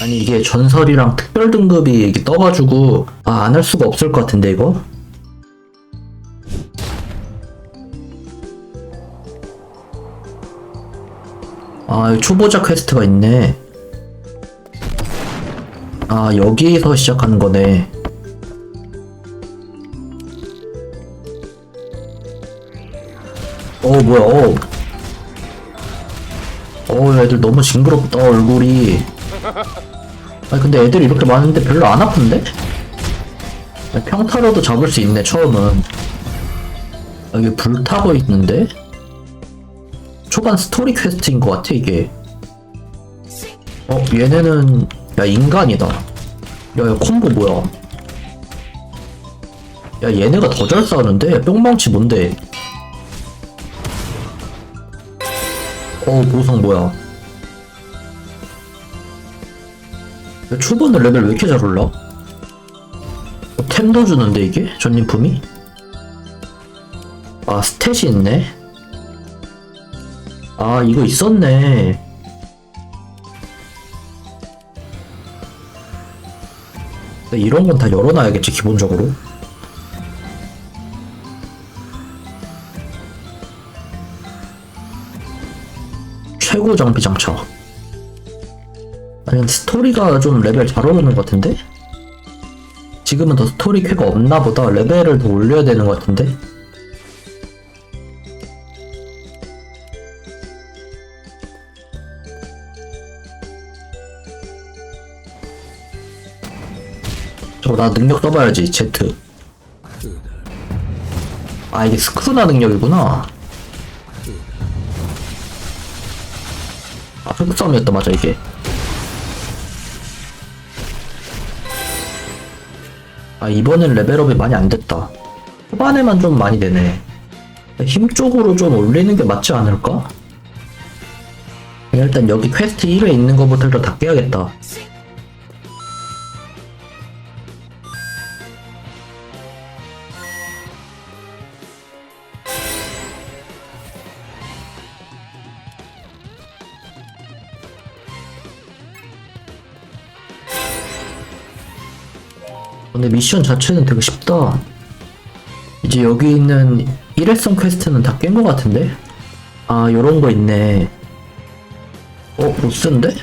아니 이게 전설이랑 특별 등급이 이렇게 떠가지고 아 안 할 수가 없을 것 같은데 이거? 아 초보자 퀘스트가 있네. 아 여기서 시작하는 거네. 어 뭐야 어. 어 애들 너무 징그럽다 얼굴이 아니 근데 애들이 이렇게 많은데 별로 안 아픈데? 평타로도 잡을 수 있네 처음은. 여기 불 타고 있는데? 초반 스토리 퀘스트인 것 같아 이게. 어 얘네는 야 인간이다. 야야 콤보 뭐야? 야 얘네가 더 잘 싸우는데? 뿅망치 뭔데? 어 보성 뭐야 초반에 레벨 왜 이렇게 잘 올라? 어, 템도 주는데 이게? 전림품이? 아 스탯이 있네 아 이거 있었네 이런 건 다 열어놔야겠지 기본적으로 최고 장비 장착 아니 스토리가 좀 레벨 잘 오르는 것 같은데? 지금은 더 스토리 퀘가 없나 보다 레벨을 더 올려야 되는 것 같은데? 저거 나 능력 써봐야지 Z 아 이게 스크루나 능력이구나 아 흑섬이었다 맞아 이게 아 이번엔 레벨업이 많이 안 됐다. 초반에만 좀 많이 되네. 힘 쪽으로 좀 올리는 게 맞지 않을까? 일단 여기 퀘스트 1에 있는 거부터 다 깨야겠다 근데 미션 자체는 되게 쉽다. 이제 여기 있는 일회성 퀘스트는 다 깬 것 같은데? 아, 요런 거 있네. 어, 보스인데?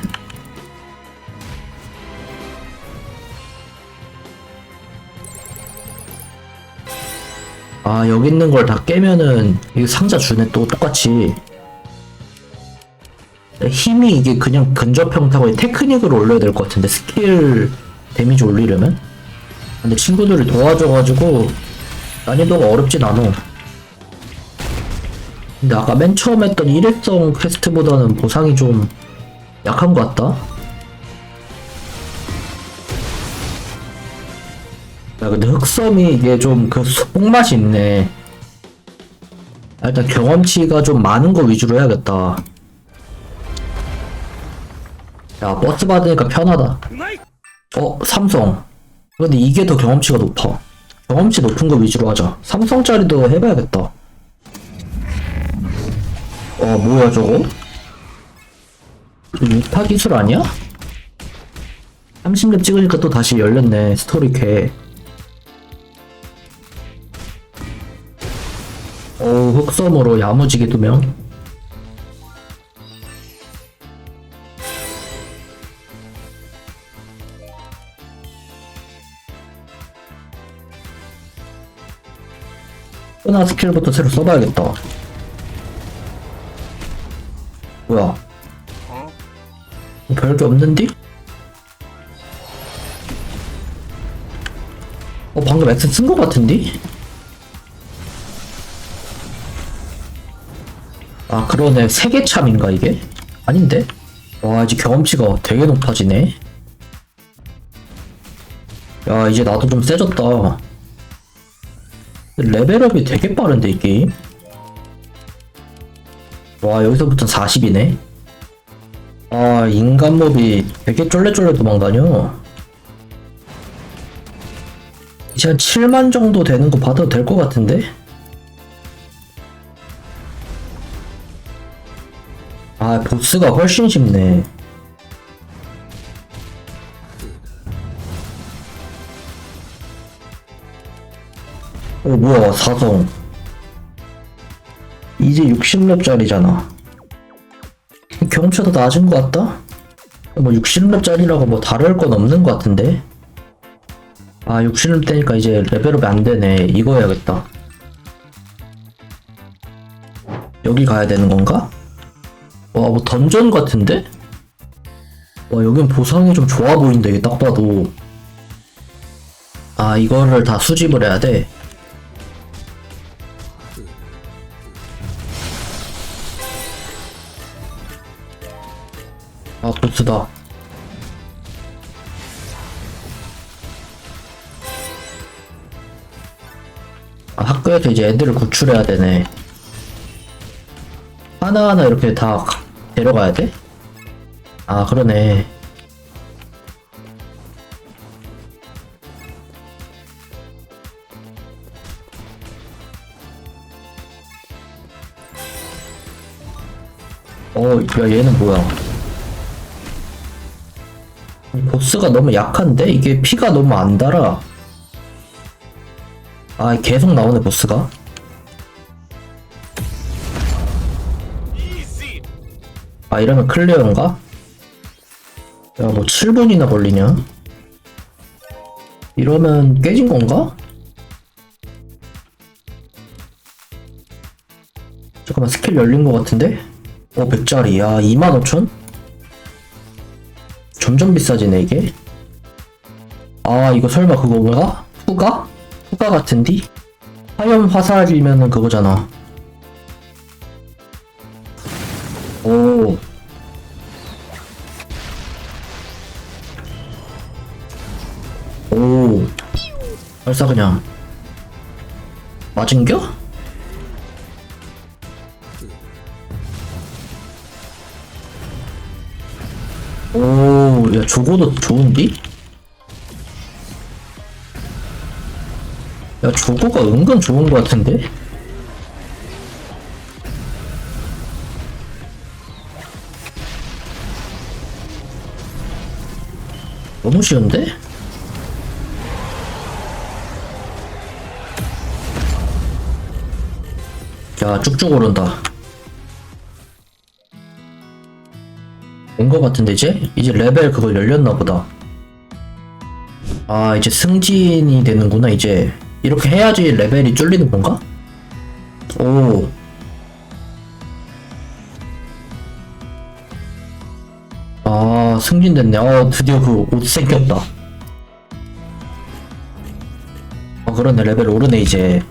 아, 여기 있는 걸 다 깨면은, 이거 상자 주네, 또 똑같이. 힘이 이게 그냥 근접 평타고 테크닉으로 올려야 될 것 같은데, 스킬 데미지 올리려면? 근데 친구들이 도와줘가지고 난이도가 어렵진 않아. 근데 아까 맨 처음 했던 일회성 퀘스트보다는 보상이 좀 약한 것 같다. 야 근데 흑섬이 이게 좀 그 속맛이 있네. 아, 일단 경험치가 좀 많은 거 위주로 해야겠다. 야 버스 받으니까 편하다. 어 삼성. 근데 이게 더 경험치가 높아. 경험치 높은 거 위주로 하자. 삼성짜리도 해봐야겠다. 어, 뭐야, 저거? 유타 기술 아니야? 30렙 찍으니까 또 다시 열렸네, 스토리 캐. 어우, 흑섬으로 야무지게 두 명. 소나 스킬부터 새로 써봐야겠다. 뭐야? 어? 별게 없는디? 어, 방금 X 쓴것 같은디? 아, 그러네. 세계참인가, 이게? 아닌데? 와, 이제 경험치가 되게 높아지네. 야, 이제 나도 좀 세졌다. 레벨업이 되게 빠른데 이 게임? 와 여기서부터 40이네? 아 인간 몹이 되게 쫄래쫄래 도망다녀. 이제 한 7만 정도 되는 거 봐도 될 것 같은데? 아 보스가 훨씬 쉽네 어 뭐야 사성. 이제 60렙짜리잖아. 경험치도 낮은 것 같다? 뭐 60렙짜리라고 뭐 다를 건 없는 것 같은데? 아 60렙 되니까 이제 레벨업이 안 되네. 이거 해야겠다. 여기 가야 되는 건가? 와 뭐 던전 같은데? 와 여긴 보상이 좀 좋아 보인다 딱 봐도. 아 이거를 다 수집을 해야 돼 아, 보스다. 아, 학교에서 이제 애들을 구출해야 되네. 하나하나 이렇게 다 가- 데려가야 돼? 아, 그러네. 어, 야, 얘는 뭐야? 보스가 너무 약한데? 이게 피가 너무 안 달아. 아, 계속 나오네, 보스가. 아, 이러면 클리어인가? 야, 뭐 7분이나 걸리냐? 이러면 깨진 건가? 잠깐만, 스킬 열린 것 같은데? 어, 100짜리. 야, 25,000? 점점 비싸지네 이게 아 이거 설마 그거가? 후가? 후가 같은디? 화염 화살이면은 그거잖아 오 오, 벌써 그냥 맞은겨? 오, 야, 저거도 좋은디? 야, 저거가 은근 좋은 것 같은데? 너무 쉬운데? 야, 쭉쭉 오른다. 된것 같은데 이제? 이제 레벨 그거 열렸나 보다 아 이제 승진이 되는구나 이제 이렇게 해야지 레벨이 쫄리는 건가? 오 아, 승진됐네. 어, 드디어 그 옷 생겼다. 아, 그러네. 레벨 오르네, 이제.